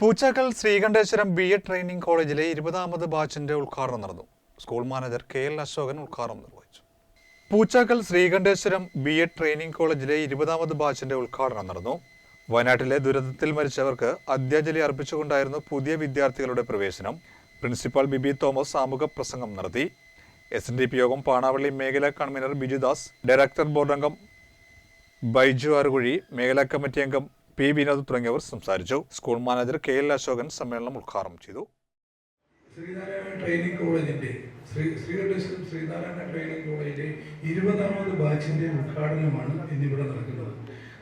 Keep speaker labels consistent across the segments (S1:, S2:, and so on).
S1: Poochakkal Sreekandeswaram B Ed training കോളേജിലെ ഇരുപതാമത് ബാച്ചിന്റെ ഉദ്ഘാടനം നടന്നു. School manager K L Ashokan ഉദ്ഘാടനം നിർവഹിച്ചു. Poochakkal Sreekandeswaram B Ed training കോളേജിലെ ഇരുപതാമത് ബാച്ചിന്റെ ഉദ്ഘാടനം നടന്നു. വയനാട്ടിലെ ദുരന്തത്തിൽ മരിച്ചവർക്ക് അദ്യാഞ്ജലി അർപ്പിച്ചുകൊണ്ടായിരുന്നു പുതിയ വിദ്യാർത്ഥികളുടെ പ്രവേശനം. പ്രിൻസിപ്പാൾ ബിബി തോമസ് ആമുഖ പ്രസംഗം നടത്തി. എസ് എൻ ഡി പി യോഗം പാണാവള്ളി മേഖലാ കൺവീനർ ബിജുദാസ് ഡയറക്ടർ ബോർഡ് അംഗം ബൈജു ആറുകുഴി മേഖലാ കമ്മിറ്റി അംഗം പി. വിനോദ് തുടങ്ങിയവർ സംസാരിച്ചു. School manager K. L. Ashokan സമ്മേളനം ഉദ്ഘാടനം ചെയ്തു.
S2: ശ്രീനാരായണ ട്രെയിനിങ് കോളേജിന്റെ ശ്രീ ശ്രീകണ്ഠേശ്വരം ശ്രീനാരായണ ട്രെയിനിങ് കോളേജിലെ ഇരുപതാമത് ബാച്ചിന്റെ ഉദ്ഘാടനമാണ് ഇന്നിവിടെ നടക്കുന്നത്.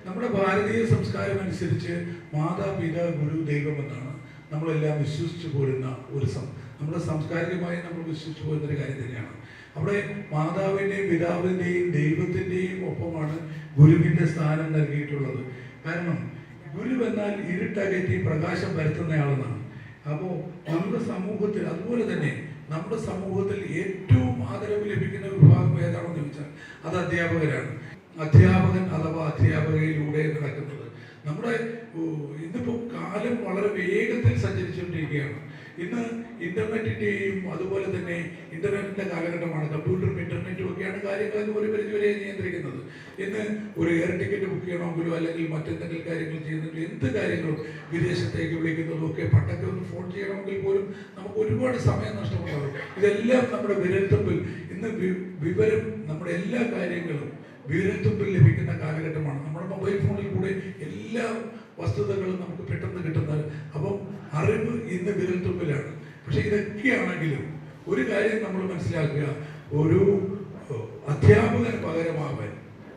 S2: നമ്മുടെ ഭാരതീയ സംസ്കാരം അനുസരിച്ച് മാതാപിതാ ഗുരു ദൈവം എന്നാണ് നമ്മളെല്ലാം വിശ്വസിച്ചു പോരുന്ന ഒരു സം നമ്മുടെ സാംസ്കാരികമായി നമ്മൾ വിശ്വസിച്ചു പോരുന്ന ഒരു കാര്യം തന്നെയാണ്. അവിടെ മാതാവിന്റെയും പിതാവിന്റെയും ദൈവത്തിന്റെയും ഒപ്പമാണ് ഗുരുവിന്റെ സ്ഥാനം നൽകിയിട്ടുള്ളത്. കാരണം ഗുരു എന്നാൽ ഇരുട്ടകറ്റി പ്രകാശം വരുത്തുന്നയാളെന്നാണ്. അപ്പോൾ നമ്മുടെ സമൂഹത്തിൽ അതുപോലെ തന്നെ നമ്മുടെ സമൂഹത്തിൽ ഏറ്റവും ആദരവ് ലഭിക്കുന്ന വിഭാഗം ഏതാണെന്ന് ചോദിച്ചാൽ അത് അധ്യാപകരാണ്. അധ്യാപകൻ അഥവാ അധ്യാപകയിലൂടെ നടക്കുന്നത്. നമ്മുടെ ഇന്നിപ്പോൾ കാലം വളരെ വേഗത്തിൽ സഞ്ചരിച്ചുകൊണ്ടിരിക്കുകയാണ്. ഇന്ന് ഇന്റർനെറ്റിന്റെയും അതുപോലെ തന്നെ ഇന്റർനെറ്റിന്റെ കാലഘട്ടമാണ് കമ്പ്യൂട്ടറും ഇന്റർനെറ്റും ഒക്കെയാണ് കാര്യങ്ങൾ ഒരു പരിധിവരെ നിയന്ത്രിക്കുന്നത്. ഇന്ന് ഒരു എയർ ടിക്കറ്റ് ബുക്ക് ചെയ്യണമെങ്കിലോ അല്ലെങ്കിൽ മറ്റെന്തെങ്കിലും കാര്യങ്ങൾ ചെയ്യുന്നെങ്കിൽ എന്ത് കാര്യങ്ങളും വിദേശത്തേക്ക് വിളിക്കുന്നതും ഒക്കെ പണ്ടൊക്കെ ഒന്ന് ഫോൺ ചെയ്യണമെങ്കിൽ പോലും നമുക്ക് ഒരുപാട് സമയം നഷ്ടമുണ്ടാകും ഇതെല്ലാം നമ്മുടെ വിരൽത്തുമ്പിൽ ഇന്ന് വിവരം നമ്മുടെ എല്ലാ കാര്യങ്ങളും വിരൽത്തുമ്പിൽ ലഭിക്കുന്ന കാലഘട്ടമാണ്. നമ്മുടെ മൊബൈൽ ഫോണിൽ കൂടെ എല്ലാ വസ്തുതകളും നമുക്ക് പെട്ടെന്ന് ഇന്ന് വിരൽത്തുമ്പിലാണ്. പക്ഷെ ഇതൊക്കെയാണെങ്കിലും ഒരു കാര്യം നമ്മൾ മനസ്സിലാക്കുക. ഒരു അധ്യാപകൻ പകരമാവാൻ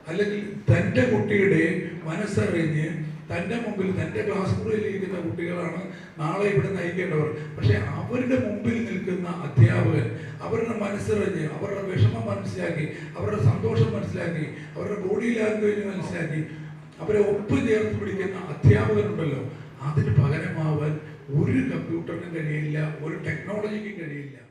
S2: അല്ലെങ്കിൽ തന്റെ കുട്ടിയുടെ മനസ്സറിഞ്ഞ് തന്റെ മുമ്പിൽ തന്റെ ക്ലാസ് മുറിയിൽ ഇരിക്കുന്ന കുട്ടികളാണ് നാളെ ഇവിടെ നയിക്കേണ്ടവർ. പക്ഷെ അവരുടെ മുമ്പിൽ നിൽക്കുന്ന അധ്യാപകൻ അവരുടെ മനസ്സറിഞ്ഞ് അവരുടെ വിഷമം മനസ്സിലാക്കി അവരുടെ സന്തോഷം മനസ്സിലാക്കി അവരുടെ ബോഡി ലാംഗ്വേജ് മനസ്സിലാക്കി അവരെ ഒപ്പം ചേർത്ത് പിടിക്കുന്ന അധ്യാപകനുണ്ടല്ലോ. അതിന് പകരമാവാൻ ഒരു കമ്പ്യൂട്ടറിനും കഴിയില്ല ഒരു ടെക്നോളജിക്കും കഴിയില്ല.